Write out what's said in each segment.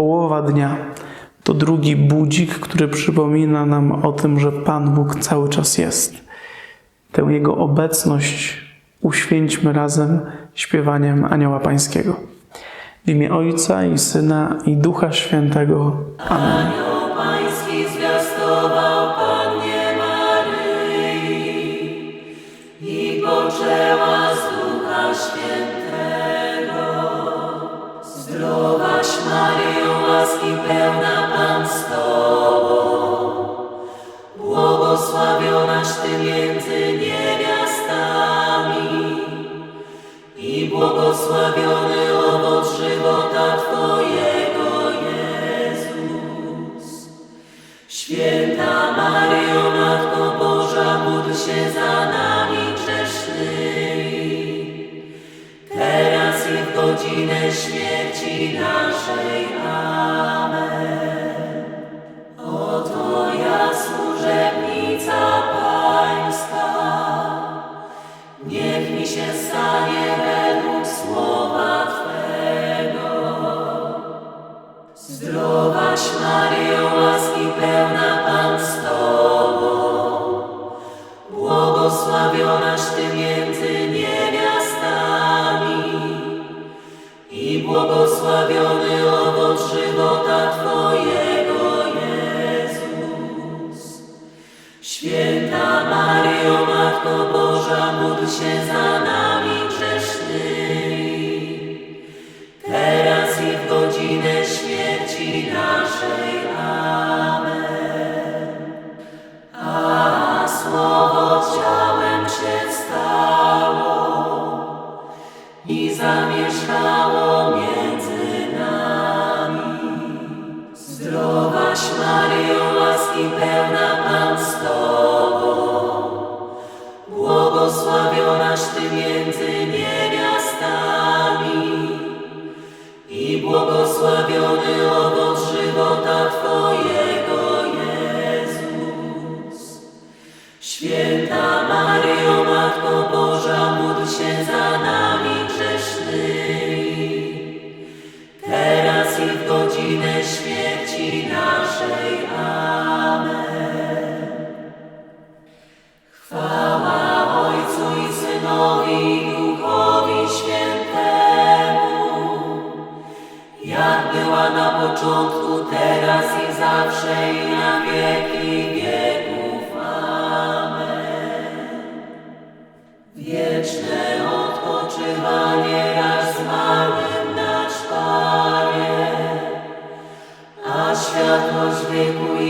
połowa dnia to drugi budzik, który przypomina nam o tym, że Pan Bóg cały czas jest. Tę Jego obecność uświęćmy razem śpiewaniem Anioła Pańskiego. W imię Ojca i Syna i Ducha Świętego. Amen. Się za nami grzesznymi, teraz i w godzinę śmierci naszej. Amen. Oto ja, służebnica Pańska, niech mi się stanie według słowa Twego. Zdrowaś Maryjo, łaski pełna Pan z błogosławionaś Ty między niewiastami i błogosławiony owoc żywota Twojego, Jezus. Święta Maryjo, Matko Boża, módl się za nami i śmierci naszej. Amen. Chwała Ojcu i Synowi i Świętemu, jak była na początku, teraz i zawsze i na wieki wieków.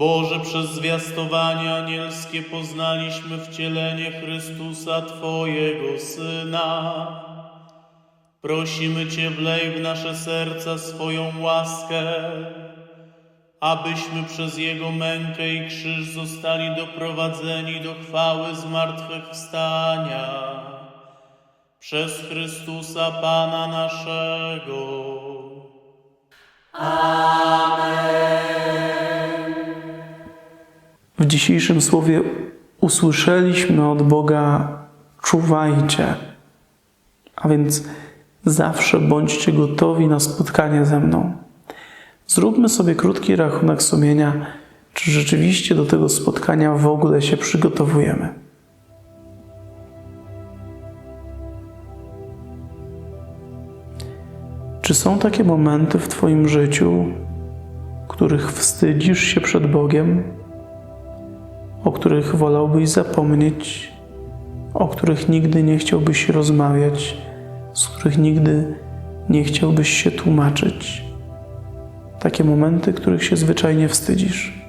Boże, przez zwiastowanie anielskie poznaliśmy wcielenie Chrystusa, Twojego Syna. Prosimy Cię, wlej w nasze serca swoją łaskę, abyśmy przez Jego mękę i krzyż zostali doprowadzeni do chwały zmartwychwstania. Przez Chrystusa Pana naszego. W dzisiejszym słowie usłyszeliśmy od Boga: czuwajcie. A więc zawsze bądźcie gotowi na spotkanie ze mną. Zróbmy sobie krótki rachunek sumienia, czy rzeczywiście do tego spotkania w ogóle się przygotowujemy. Czy są takie momenty w Twoim życiu, których wstydzisz się przed Bogiem? O których wolałbyś zapomnieć, o których nigdy nie chciałbyś rozmawiać, z których nigdy nie chciałbyś się tłumaczyć. Takie momenty, których się zwyczajnie wstydzisz.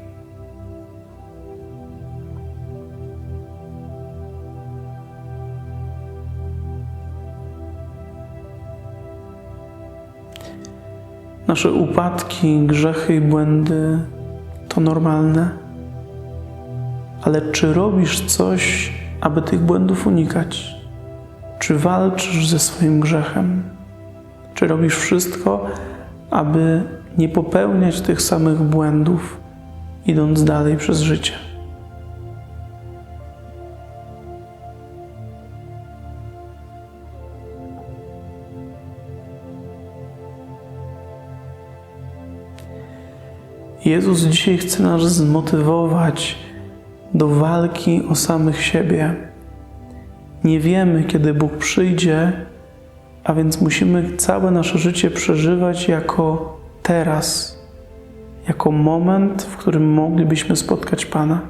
Nasze upadki, grzechy i błędy to normalne ale czy robisz coś aby tych błędów unikać? Czy walczysz ze swoim grzechem? Czy robisz wszystko, aby nie popełniać tych samych błędów, idąc dalej przez życie? Jezus dzisiaj chce nas zmotywować do walki o samych siebie. Nie wiemy, kiedy Bóg przyjdzie, a więc musimy całe nasze życie przeżywać jako teraz, jako moment, w którym moglibyśmy spotkać Pana.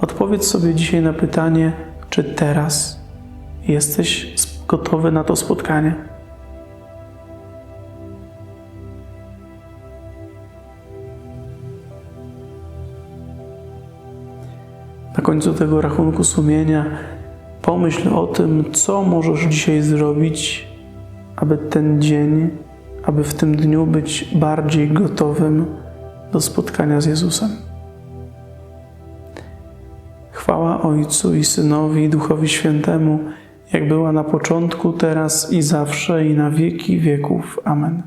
Odpowiedz sobie dzisiaj na pytanie, czy teraz jesteś gotowy na to spotkanie. Na końcu tego rachunku sumienia pomyśl o tym, co możesz dzisiaj zrobić, aby ten dzień, aby w tym dniu być bardziej gotowym do spotkania z Jezusem. Chwała Ojcu i Synowi i Duchowi Świętemu, jak była na początku, teraz i zawsze i na wieki wieków. Amen.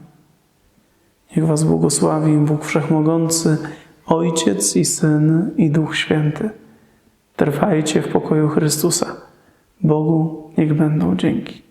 Niech Was błogosławi Bóg Wszechmogący, Ojciec i Syn i Duch Święty. Trwajcie w pokoju Chrystusa. Bogu niech będą dzięki.